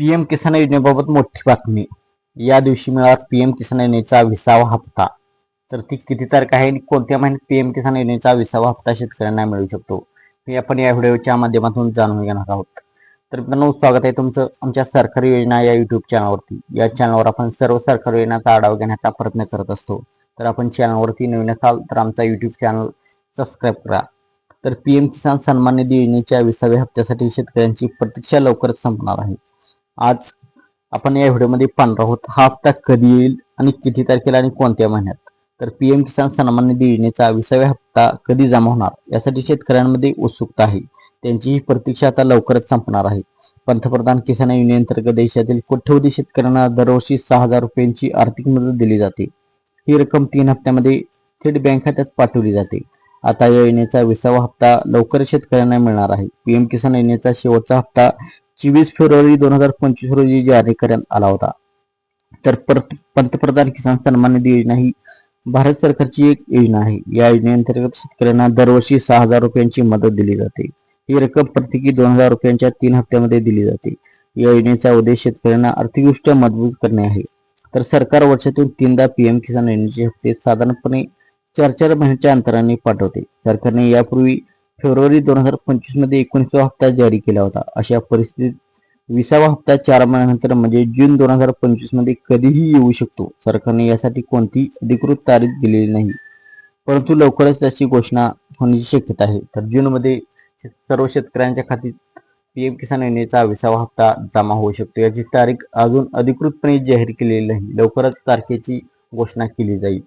PM किसान योजनेबाबत मोठी बातमी. या दिवशी मिळाला पीएम किसान योजनेचा विसावा हप्ता. तर ती किती तारीख आहे आणि कोणत्या महिन्यात पीएम किसान योजनेचा विसावा हप्ता शेतकऱ्यांना मिळू शकतो? हे आपण या व्हिडिओच्या माध्यमातून जाणून घेणार आहोत. तर मित्रांनो स्वागत आहे तुमचं आमच्या सरकारी योजना या युट्यूब चॅनलवरती या चॅनलवर आपण सर्व सरकारी योजनाचा आढावा घेण्याचा प्रयत्न करत असतो. तर आपण चॅनलवरती नवीन असाल तर आमचा युट्यूब चॅनल सबस्क्राईब करा. तर पीएम किसान सन्मान निधी योजनेच्या विसाव्या हप्त्यासाठी शेतकऱ्यांची प्रतीक्षा लवकरच संपणार आहे. आज आपण या व्हिडिओमध्ये पाहणार आहोत हा हप्ता कधी येईल आणि किती तारखेला आणि कोणत्या महिन्यात? तर पीएम किसान सन्मान निधी योजनेचा विसाव्या हप्ता कधी जमा होणार? यासाठी शेतकऱ्यांमध्ये उत्सुकता आहे. त्यांची ही प्रतीक्षा आता लवकरच संपणार आहे. पंतप्रधान किसान योजनेअंतर्गत देशातील कोट्यवधी शेतकऱ्यांना दरवर्षी सहा हजार रुपयांची आर्थिक मदत दिली जाते. ही रक्कम तीन हप्त्यामध्ये थेट बँक खात्यात पाठवली जाते. आता या योजनेचा विसावा हप्ता लवकर शेतकऱ्यांना मिळणार आहे. पीएम किसान योजनेचा शेवटचा हप्ता चोवीस फेब्रुवारी दोन हजार पंचवीस रोजी जारी करण्यात आला होता. तर पर- पंतप्रधान किसान सन्मान निधी योजना ही भारत सरकारची एक योजना आहे. या योजनेअंतर्गत शेतकऱ्यांना दरवर्षी सहा हजार रुपयांची मदत दिली जाते. ही रक्कम प्रत्येकी दोन हजार रुपयांच्या तीन हप्त्यामध्ये दिली जाते. या योजनेचा उद्देश शेतकऱ्यांना आर्थिकदृष्ट्या मजबूत करणे आहे. तर सरकार वर्षातून तीनदा पीएम किसान योजनेचे हप्ते साधारणपणे चार चार महिन्याच्या अंतराने पाठवते. सरकारने यापूर्वी फेब्रुवारी दोन हजार पंचवीसमध्ये एकोणीसवा हप्ता जारी केला होता. अशा परिस्थितीत विसावा हप्ता चार महिन्यानंतर म्हणजे जून दोन हजार पंचवीसमध्ये कधीही येऊ शकतो. सरकारने यासाठी कोणतीही अधिकृत तारीख दिलेली नाही. परंतु लवकरच त्याची घोषणा होण्याची शक्यता आहे. तर जून मध्ये सर्व शेतकऱ्यांच्या खात्यात पीएम किसान योजनेचा विसावा हप्ता जमा होऊ शकतो. याची तारीख अजून अधिकृतपणे जाहीर केलेली नाही. लवकरच तारखेची घोषणा केली जाईल.